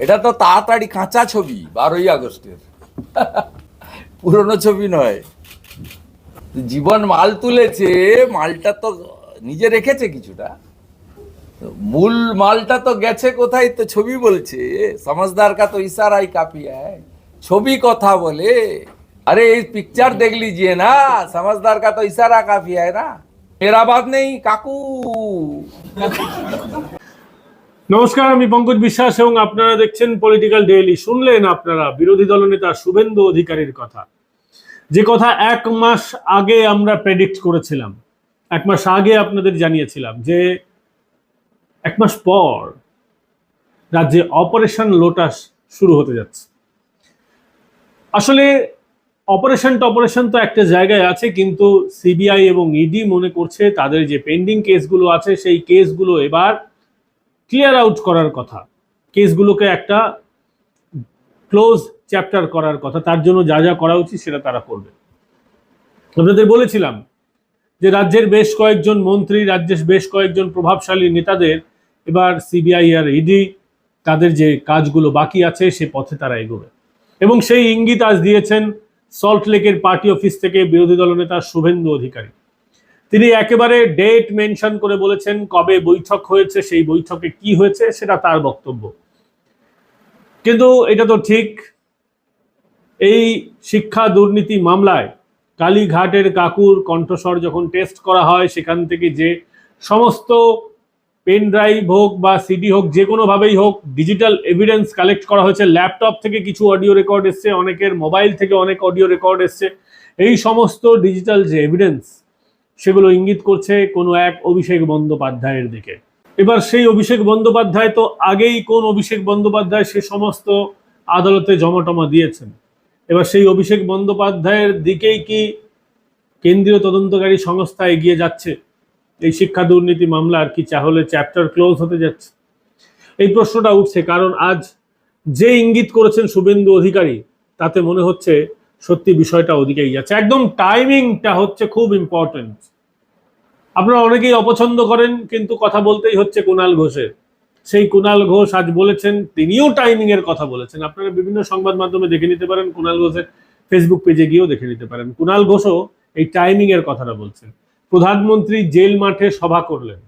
এটা তো তাড়াতাড়ি কাঁচা ছবি বারোই আগস্টের পুরনো ছবি নয় জীবন মাল তুলেছে মালটা তো নিজে রেখেছে কিছুটা মূল মালটা তো গেছে কোথায় তো ছবি বলছে समझदार का तो इशारा ही काफी है ছবি কথা বলে अरे इस पिक्चर देख लीजिए ना समझदार का तो इशारा काफी है ना मेरा बात नहीं काकू নমস্কার, আমি পঙ্কজ বিশ্বাস এবং আপনারা দেখছেন পলিটিক্যাল ডেইলি শুনলেন আপনারা বিরোধী দলনেতা শুভেন্দু অধিকারীর কথা। যে কথা এক মাস আগে আমরা প্রেডিক্ট করেছিলাম, এক মাস আগে আপনাদের জানিয়েছিলাম যে এক মাস পর রাজ্যে অপারেশন লোটাস শুরু হতে যাচ্ছে। আসলে অপারেশন টপারেশন তো একটা জায়গায় আছে, কিন্তু সিবিআই এবং ইডি মনে করছে তাদের যে পেন্ডিং কেসগুলো আছে, সেই কেসগুলো এবার ক্লিয়ার আউট করার কথা। কেসগুলোকে একটা ক্লোজ চ্যাপ্টার করার কথা। তার জন্য যা যা করা উচিত সেটা তারা করবে। আপনাদের বলেছিলাম যে রাজ্যের বেশ কয়েকজন মন্ত্রী, রাজ্যের বেশ কয়েকজন প্রভাবশালী নেতাদের এবার সিবিআই আর ইডি তাদের যে কাজগুলো বাকি আছে, সে পথে তারা এগোবে। এবং সেই ইঙ্গিত আজ দিয়েছেন সল্ট লেকের পার্টি অফিস থেকে বিরোধী দলনেতা শুভেন্দু অধিকারী। তিনি একেবারে ডেট মেনশন করে বলেছেন কবে বৈঠক হয়েছে, সেই বৈঠকে কি হয়েছে, সেটা তার বক্তব্য। কিন্তু এটা তো ঠিক, এই শিক্ষা দুর্নীতি মামলায় কালীঘাটের কাকুর কণ্ঠস্বর যখন টেস্ট করা হয়, সেখান থেকে যে সমস্ত পেন ড্রাইভ হোক বা সিডি হোক, যে কোনোভাবেই হোক ডিজিটাল এভিডেন্স কালেক্ট করা হয়েছে। ল্যাপটপ থেকে কিছু অডিও রেকর্ড এসছে, অনেকের মোবাইল থেকে অনেক অডিও রেকর্ড এসছে। এই সমস্ত ডিজিটাল যে এভিডেন্স সেগুলো ইঙ্গিত করছে কোনো এক অভিষেক বন্দ্যোপাধ্যায়ের দিকে। এবার সেই অভিষেক বন্দ্যোপাধ্যায় তো আগেই কোন অভিষেক বন্দ্যোপাধ্যায় সে সমস্ত আদালতে জমাটমা দিয়েছেন। এবার সেই অভিষেক বন্দ্যোপাধ্যায়ের দিকেই কি কেন্দ্রীয় তদন্তকারী সংস্থা এগিয়ে যাচ্ছে? এই শিক্ষা দুর্নীতি মামলার কি চাহলে চ্যাপ্টার ক্লোজ হতে যাচ্ছে? এই প্রশ্নটা উঠছে, কারণ আজ যে ইঙ্গিত করেছেন শুভেন্দু অধিকারী, তাতে মনে হচ্ছে সত্যি বিষয়টা ওদিকেই যাচ্ছে। একদম টাইমিংটা হচ্ছে খুব ইম্পর্টেন্ট আপনারা অনেকেই অপছন্দ করেন, কিন্তু কথা বলতেই হচ্ছে কুণাল ঘোষের। সেই কুণাল ঘোষ আজ বলেছেন, তিনিও টাইমিং এর কথা বলেছেন। আপনারা বিভিন্ন সংবাদ মাধ্যমে দেখে নিতে পারেন কুণাল ঘোষের ফেসবুক পেজে গিয়েও দেখে নিতে পারেন। কুণাল ঘোষও এই টাইমিং এর কথাটা বলছেন। প্রধানমন্ত্রী জেল মাঠে সভা করলেন।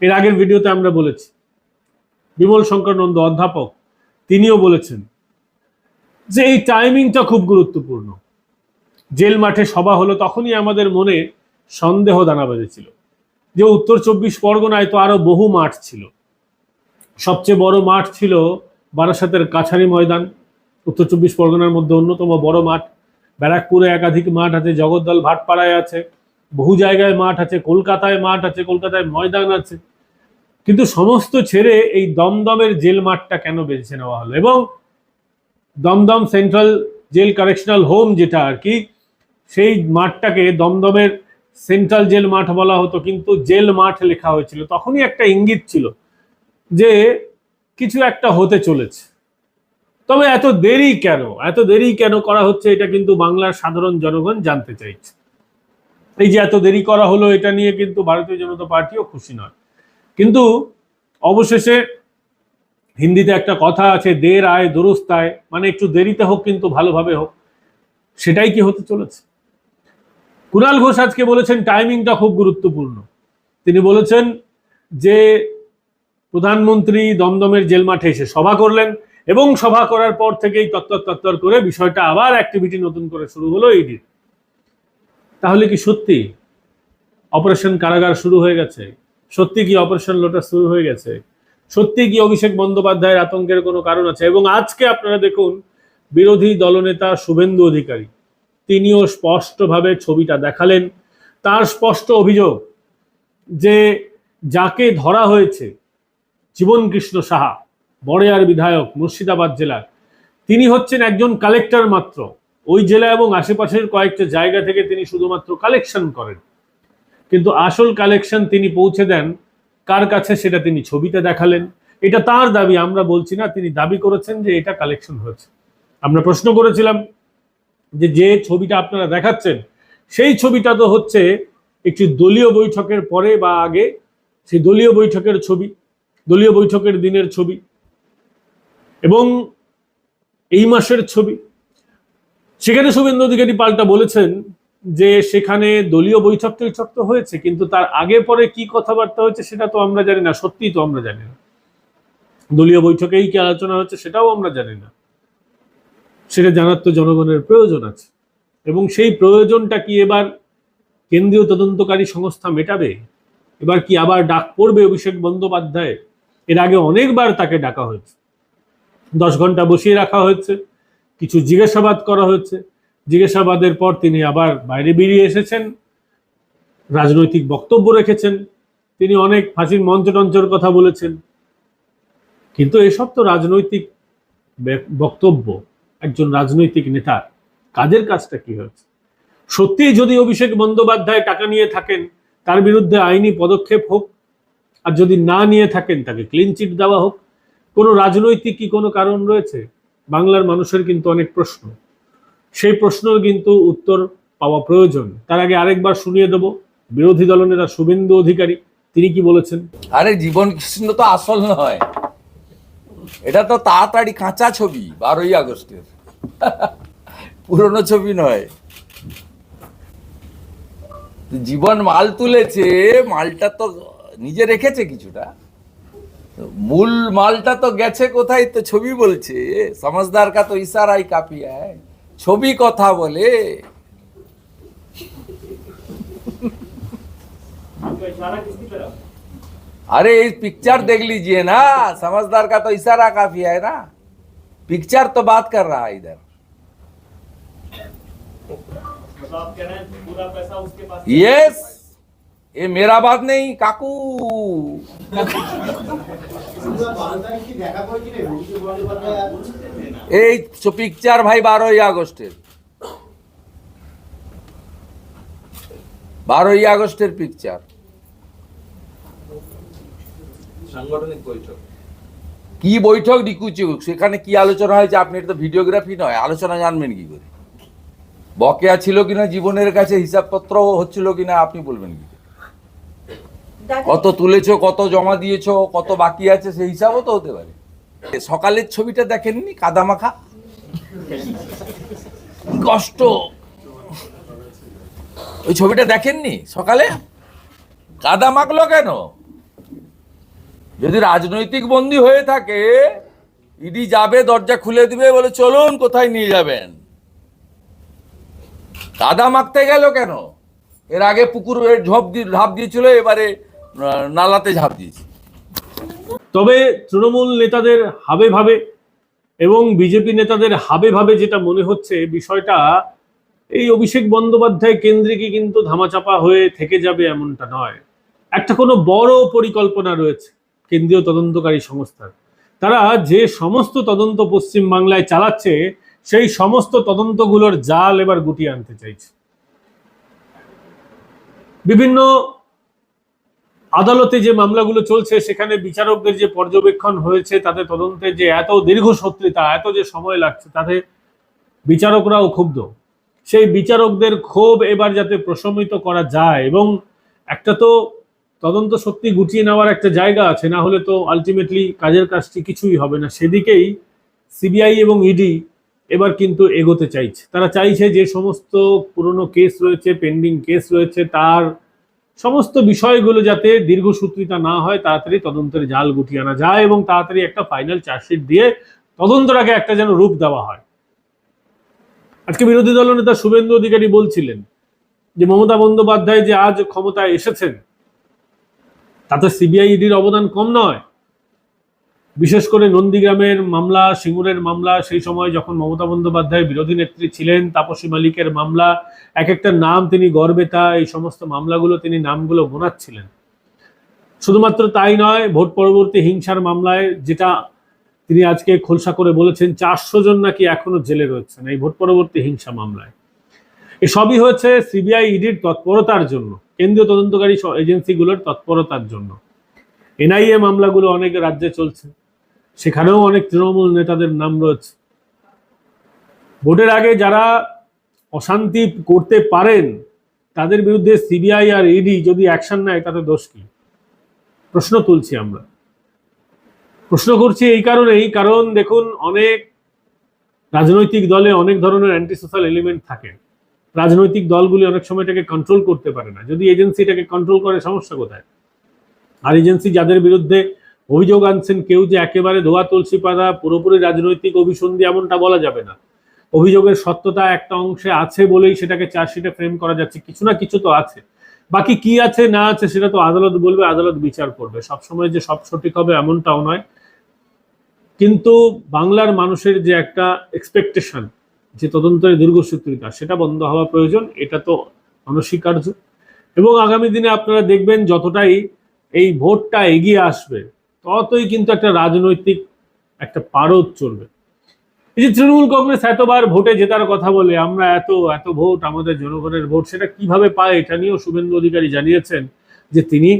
এর আগের ভিডিওতে আমরা বলেছি। বিমল শঙ্কর নন্দ অধ্যাপক, তিনিও বলেছেন যে এই টাইমিংটা খুব গুরুত্বপূর্ণ। জেল মাঠে সভা হলো তখনই আমাদের মনে সন্দেহ দানা বেঁধেছিল। যে উত্তর চব্বিশ পরগনায় তো আরও বহু মাঠ ছিল। সবচেয়ে বড় মাঠ ছিল বারাসাতের কাছারি ময়দান। উত্তর চব্বিশ পরগনার মধ্যে অন্যতম বড় মাঠ। ব্যারাকপুরে একাধিক মাঠ আছে, জগদ্দল ভাটপাড়ায় আছে, বহু জায়গায় মাঠ আছে, কলকাতায় মাঠ আছে, কলকাতায় ময়দান আছে। কিন্তু সমস্ত ছেড়ে এই দমদমের জেল মাঠটা কেন বেছে নেওয়া হলো? এবং Dumdum central jail correctional home যেটা আর কি, সেই মাঠটাকে দমদমের সেন্ট্রাল জেল মাঠ বলা হতো, কিন্তু জেল মাঠ লেখা হয়েছিল। তখনই একটা ইঙ্গিত ছিল যে কিছু একটা হতে চলেছে। তবে এত দেরি কেন? এত দেরি কেন করা হচ্ছে এটা কিন্তু বাংলার সাধারণ জনগণ জানতে চাইছে। এই যে এত দেরি করা হলো এটা নিয়ে কিন্তু ভারতীয় জনতা পার্টিও খুশি নয়। কিন্তু অবশেষে হিন্দিতে একটা কথা আছে, দের আয়, দুরুস্ত আয়। মানে একটু দেরিতে হোক কিন্তু ভালোভাবে হোক। সেটাই কি হতে চলেছে? কুণাল ঘোষ আজকে বলেছেন, টাইমিংটা খুব গুরুত্বপূর্ণ। তিনি বলেছেন যে, প্রধানমন্ত্রী দমদমের জেল মাঠে এসে সভা করলেন এবং সভা করার পর থেকেই তত্তর তত্তর করে বিষয়টা আবার অ্যাক্টিভিটি নতুন করে শুরু হলো ইডির তাহলে কি সত্যি অপারেশন কারাগার শুরু হয়ে গেছে? সত্যি কি অপারেশন লোটাস শুরু হয়ে গেছে? সত্যি কি অভিষেক বন্দ্যোপাধ্যায়ের আতঙ্কের কোনো কারণ আছে? এবং আজকে আপনারা দেখুন, বিরোধী দলনেতা শুভেন্দু অধিকারী, তিনিও স্পষ্টভাবে ছবিটা দেখালেন। তার স্পষ্ট অভিযোগ যে যাকে ধরা হয়েছে জীবন কৃষ্ণ সাহা বড়েয়ার বিধায়ক, মুর্শিদাবাদ জেলার, তিনি হচ্ছেন একজন কালেক্টর মাত্র। ওই জেলা এবং আশেপাশের কয়েকটা জায়গা থেকে তিনি শুধুমাত্র কালেকশন করেন। কিন্তু আসল কালেকশন তিনি পৌঁছে দেন কার কাছে সেটা তিনি ছবিতে দেখালেন? এটা তার দাবি, আমরা বলছি না, তিনি দাবি করেছেন যে এটা কালেকশন হয়েছে। আমরা প্রশ্ন করেছিলাম যে যে ছবিটা আপনারা দেখাচ্ছেন, সেই ছবিটা তো হচ্ছে একটি দলীয় বৈঠকের পরে বা আগে, সেই দলীয় বৈঠকের ছবি, দলীয় বৈঠকের দিনের ছবি এবং এই মাসের ছবি। সেখানে শুভেন্দু অধিকারী পাল্টা বলেছেন যে সেখানে দলীয় বৈঠক টৈঠক তো হয়েছে, কিন্তু তার আগে পরে কি কথাবার্তা হয়েছে সেটা তো আমরা জানি না, সত্যিই তো আমরা জানি না। দলীয় বৈঠকেই কি আলোচনা হচ্ছে সেটাও আমরা জানি না। সেটা জানার তো জনগণের প্রয়োজন আছে। এবং সেই প্রয়োজনটা কি এবার কেন্দ্রীয় তদন্তকারী সংস্থা মেটাবে? এবার কি আবার ডাক পড়বে অভিষেক বন্দ্যোপাধ্যায়? এর আগে অনেকবার তাকে ডাকা হয়েছে। দশ ঘণ্টা বসিয়ে রাখা হয়েছে। কিছু জিজ্ঞাসাবাদ করা হয়েছে। জিজ্ঞাসাবাদের পর তিনি আবার বাইরে বেরিয়ে এসেছেন, রাজনৈতিক বক্তব্য রেখেছেন, তিনি অনেক ফাঁসির মঞ্চ টঞ্চের কথা বলেছেন। কিন্তু এসব তো রাজনৈতিক বক্তব্য, একজন রাজনৈতিক নেতার কাজের কাজটা কি হয়েছে? সত্যিই যদি অভিষেক বন্দ্যোপাধ্যায় টাকা নিয়ে থাকেন, তার বিরুদ্ধে আইনি পদক্ষেপ হোক, আর যদি না নিয়ে থাকেন, তাকে ক্লিন চিট দেওয়া হোক, কোনো রাজনৈতিক কি কোনো কারণ রয়েছে? বাংলার মানুষের কিন্তু অনেক প্রশ্ন। সেই প্রশ্নের কিন্তু উত্তর পাওয়া প্রয়োজন। তার আগে আরেকবার শুনিয়ে দেব। বিরোধী দলনেতা শুভেন্দু অধিকারী, তিনি কি বলেছেন? আরে, জীবন কৃষ্ণ তো আসল নয়। এটা তো তাড়াতাড়ি কাঁচা ছবি, বারোই আগস্টের। পুরনো ছবি নয়। জীবন মাল তুলেছে, মালটা তো নিজে রেখেছে কিছুটা। মূল মালটা তো গেছে কোথায় তো ছবি বলছে। সমাজদার কা তো ইশারাই কাপি হ্যায়। ছবি কথা বলে अरे इस पिक्चर देख लीजिए ना समझदार का तो इशारा काफी है ना पिक्चर तो बात कर रहा है इधर मतलब आप कह रहे हैं पूरा पैसा उसके पास यस এ মেরাবাদ নেই কাকু এই পিকচার ভাই বারোই আগস্টের। বারোই আগস্টের পিকচার বৈঠক। কি বৈঠক ডিকুচি সেখানে কি আলোচনা হয়েছে? আপনি এটা তো ভিডিওগ্রাফি নয় আলোচনা জানবেন কি করে? বকেয়া ছিল কিনা জীবনের কাছে হিসাবপত্র হচ্ছিল কিনা আপনি বলবেন কি? কত তুলেছো কত জমা দিয়েছ কত বাকি আছে সেই হিসাবও তো হতে পারে। সকালের ছবিটা দেখেননি কাদামাখা? কষ্ট। ওই ছবিটা দেখেননি সকালে? কাদা মাখলো কেন? যদি রাজনৈতিক বন্দী হয়ে থাকে ইডি যাবে দরজা খুলে দিবে বলে চলুন কোথায় নিয়ে যাবেন? কাদা মাখতে গেল কেন? এর আগে পুকুরে ঝপ দিয়ে ঝাঁপ দিয়েছিল এবারে নালাতে ঝাঁপ দিয়েছে। তবে তৃণমূল নেতাদের হাবে ভাবে এবং বিজেপি নেতাদের হাবে ভাবে যেটা মনে হচ্ছে বিষয়টা, এই অভিষেক বন্দ্যোপাধ্যায় কেন্দ্রিকই কিন্তু ধামাচাপা হয়ে থেকে যাবে এমনটা নয়। একটা কোনো বড় পরিকল্পনা রয়েছে কেন্দ্রীয় তদন্তকারী সংস্থার। তারা যে সমস্ত তদন্ত পশ্চিম বাংলায় চালাচ্ছে, সেই সমস্ত তদন্তগুলোর জাল এবার গুটিয়ে আনতে চাইছে। বিভিন্ন আদালতে যে মামলাগুলো চলছে, সেখানে বিচারকদের যে পর্যবেক্ষণ হয়েছে তাদের তদন্তে যে এত দীর্ঘসূত্রিতা এত যে সময় লাগছে, তাতে বিচারকরাও ক্ষুব্ধ। সেই বিচারকদের ক্ষোভ এবার যাতে প্রশমিত করা যায়, এবং একটা তো তদন্ত সত্যি গুটিয়ে নেওয়ার একটা জায়গা আছে, না হলে তো আলটিমেটলি কাজের কাজটি কিছুই হবে না। সেদিকেই সিবিআই এবং ইডি এবার কিন্তু এগোতে চাইছে। তারা চাইছে যে সমস্ত পুরনো কেস রয়েছে পেন্ডিং কেস রয়েছে, তার সমস্ত বিষয়গুলো যাতে দীর্ঘসূত্রিতা না হয়, তাড়াতাড়ি তদন্তের জাল গুটিয়ে আনা যায় এবং তাড়াতাড়ি একটা ফাইনাল চার্জশিট দিয়ে তদন্তটাকে একটা যেন রূপ দেওয়া হয়। আজকে বিরোধী দলনেতা শুভেন্দু অধিকারী বলছিলেন যে মমতা বন্দ্যোপাধ্যায় যে আজ ক্ষমতায় এসেছেন, তাতে সিবিআই ইডির অবদান কম নয়। বিশেষ করে নন্দীগ্রামের মামলা, সিঙ্গুরের মামলা, সেই সময় যখন মমতা বন্দ্যোপাধ্যায় বিরোধী নেত্রী ছিলেন, তাপসী মালিকের মামলা এক একটা নাম তিনি গর্বেতা এই সমস্ত মামলাগুলো তিনি নামগুলো গোনাচ্ছিলেন। শুধুমাত্র তাই নয়, ভোট পরবর্তী হিংসার মামলায় যেটা তিনি আজকে খোলসা করে বলেছেন, চারশো জন নাকি এখনও জেলে রয়েছেন এই ভোট পরবর্তী হিংসা মামলায়। এসবই হয়েছে সিবিআই ইডির তৎপরতার জন্য, কেন্দ্রীয় তদন্তকারী এজেন্সিগুলোর তৎপরতার জন্য। এনআইএ মামলাগুলো অনেক রাজ্যে চলছে। সেখানেও অনেক তৃণমূল নেতাদের নাম রয়েছে। ভোটের আগে যারা অশান্তি করতে পারেন, তাদের বিরুদ্ধে সিবিআই আর ইডি যদি অ্যাকশন নেয়, তাতে দোষ কি? প্রশ্ন তুলছি আমরা। প্রশ্ন করছি এই কারণেই, কারণ দেখুন, অনেক রাজনৈতিক দলে অনেক ধরনের অ্যান্টি সোশ্যাল এলিমেন্ট থাকে। রাজনৈতিক দলগুলি অনেক সময় এটাকে কন্ট্রোল করতে পারে না। যদি এজেন্সি এটাকে কন্ট্রোল করে, সমস্যা কোথায়? আর এজেন্সি যাদের বিরুদ্ধে অভিযোগ আনছেন কেউ যে একেবারে ধোয়া তুলসী পাতা, পুরোপুরি রাজনৈতিক অভিসন্ধি এমনটা বলা যাবে না। অভিযোগের সত্যতা একটা অংশে আছে বলেই সেটাকে চার্জশিটে ফ্রেম করা যাচ্ছে। কিছু না কিছু তো আছে। বাকি কি আছে, না আছে, সেটা তো আদালত বলবে, আদালত বিচার করবে। সবসময় যে সব সঠিক হবে এমনটাও নয়। কিন্তু বাংলার মানুষের যে একটা এক্সপেকটেশন যে তদন্তের দীর্ঘসূত্রিতা, সেটা বন্ধ হওয়া প্রয়োজন, এটা তো অনস্বীকার্য। এবং আগামী দিনে আপনারা দেখবেন যতটাই এই ভোটটা এগিয়ে আসবে ততই কিন্তু একটা রাজনৈতিক একটা পারদ চলবে। এই যে তৃণমূল কংগ্রেস এতবার ভোটে জেতার কথা বলে, আমরা এত এত ভোট, আমাদের জনগণের ভোট, সেটা কীভাবে পায় এটা নিয়েও শুভেন্দু অধিকারী জানিয়েছেন যে তিনি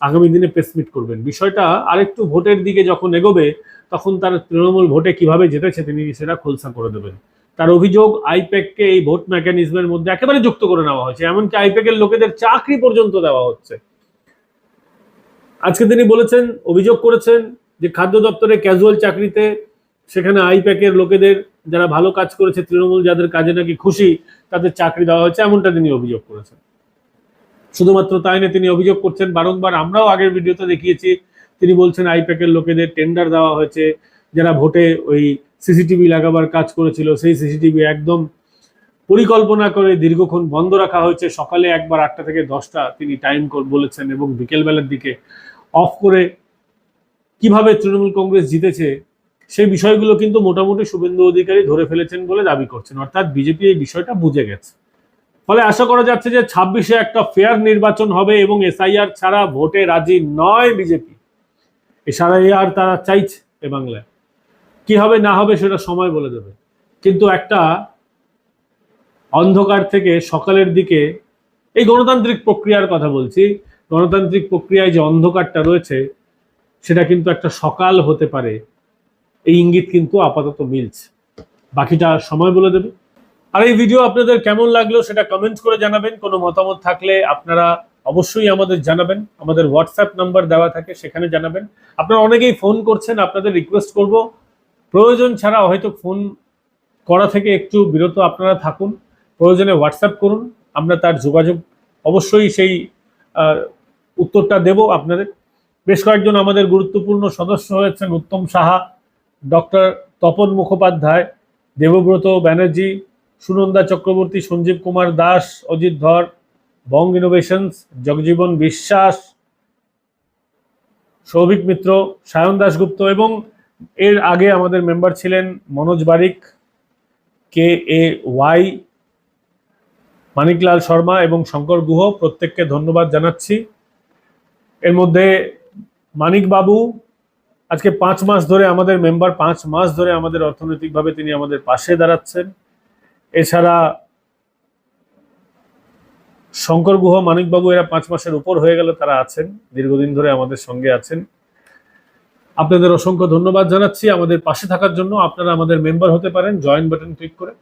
আগামী দিনে প্রেসমিট করবেন। বিষয়টা আরেকটু ভোটের দিকে যখন এগোবে, তখন তার তৃণমূল ভোটে কীভাবে জিতেছে তিনি সেটা খোলসা করে দেবেন। তার অভিযোগ, আইপ্যাককে এই ভোট মেকানিজমের মধ্যে একেবারে যুক্ত করে নেওয়া হয়েছে, এমনকি আইপ্যাকের লোকেদের চাকরি পর্যন্ত দেওয়া হচ্ছে। আজকে তিনি বলেছেন, অভিযোগ করেছেন যে খাদ্য দপ্তরে ক্যাজুয়াল চাকরিতে সেখানে আইপ্যাকের লোকেদের যারা ভালো কাজ করেছে, তৃণমূল যাদের কাজে নাকি খুশি, তাদের চাকরি দেওয়া হয়েছে, এমনটা তিনি অভিযোগ করেছেন। শুধুমাত্র তাই না তিনি অভিযোগ করছেন, বারংবার আমরাও আগের ভিডিওতে দেখিয়েছি, তিনি বলছেন আইপ্যাকের লোকেদের টেন্ডার দেওয়া হয়েছে, যারা ভোটে ওই সিসিটিভি লাগাবার কাজ করেছিল, সেই সিসিটিভি একদম পরিকল্পনা করে দীর্ঘক্ষণ বন্ধ রাখা হয়েছে। সকালে একবার আটটা থেকে দশটা তিনি টাইম বলেছেন এবং বিকেলবেলার দিকে অফ করে কীভাবে তৃণমূল কংগ্রেস জিতেছে, সেই বিষয়গুলো কিন্তু মোটামুটি শুভেন্দু অধিকারী ধরে ফেলেছেন বলে দাবি করছেন। অর্থাৎ বিজেপি এই বিষয়টা বুঝে গেছে। ফলে আশা করা যাচ্ছে যে ছাব্বিশে একটা ফেয়ার নির্বাচন হবে এবং এসআইআর ছাড়া ভোটে রাজি নয় বিজেপি। এসআইআর তারা চাইছে এ বাংলায়। কি হবে, না হবে সেটা সময় বলে দেবে। কিন্তু একটা অন্ধকার থেকে সকালের দিকে এই গণতান্ত্রিক প্রক্রিয়ার কথা বলছি গণতান্ত্রিক প্রক্রিয়ায় যে অন্ধকারটা রয়েছে, সেটা কিন্তু একটা সকাল হতে পারে। এই ইঙ্গিত কিন্তু আপাতত মিলছে। বাকিটা সময় বলে দেবে। আর এই ভিডিও আপনাদের কেমন লাগল সেটা কমেন্ট করে জানাবেন। কোনো মতামত থাকলে আপনারা অবশ্যই আমাদের জানাবেন। আমাদের হোয়াটসঅ্যাপ নাম্বার দেওয়া থাকে, সেখানে জানাবেন। আপনারা অনেকেই ফোন করছেন, আপনাদের রিকোয়েস্ট করব। প্রয়োজন ছাড়া হয়তো ফোন করা থেকে একটু বিরত আপনারা থাকুন। প্রয়োজনে হোয়াটসঅ্যাপ করুন। আমরা তার যোগাযোগ অবশ্যই সেই উত্তরটা দেব আপনাদের। বেশ কয়েকজন আমাদের গুরুত্বপূর্ণ সদস্য হয়েছেন, Uttam Saha, doctor Tapan Mukhopadhyay, Debabrata Banerjee, Sunanda Chakraborty, Sanjib Kumar Das, Ajit Dhar, Bong Innovations, Jagjivan বিশ্বাস, সৌভিক মিত্র, সায়ন দাশগুপ্ত এবং এর আগে আমাদের মেম্বার ছিলেন Manoj Barik, K A Y, Maniklal Sharma এবং শঙ্কর গুহ। প্রত্যেককে ধন্যবাদ জানাচ্ছি। এর মধ্যে মানিক বাবু, আজকে পাঁচ মাস ধরে আমাদের মেম্বার পাঁচ মাস ধরে আমাদের অর্থনৈতিকভাবে তিনি আমাদের পাশে দাঁড়াচ্ছেন। এছাড়া শঙ্কর গুহ মানিকবাবু এরা পাঁচ মাসের উপর হয়ে গেল তারা আছেন, দীর্ঘদিন ধরে আমাদের সঙ্গে আছেন। আপনাদের অসংখ্য ধন্যবাদ জানাচ্ছি। আমাদের পাশে থাকার জন্য আপনারা আমাদের মেম্বার হতে পারেন জয়েন বাটন ক্লিক করে।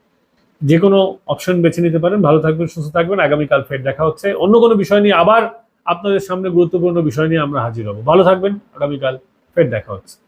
যে কোনো অপশন বেছে নিতে পারেন। ভালো থাকবেন, সুস্থ থাকবেন। আগামীকাল ফের দেখা হচ্ছে। অন্য কোনো বিষয় নিয়ে আবার আপনাদের সামনে গুরুত্বপূর্ণ বিষয় নিয়ে আমরা হাজির হব। ভালো থাকবেন। আগামীকাল ফের দেখা হচ্ছে।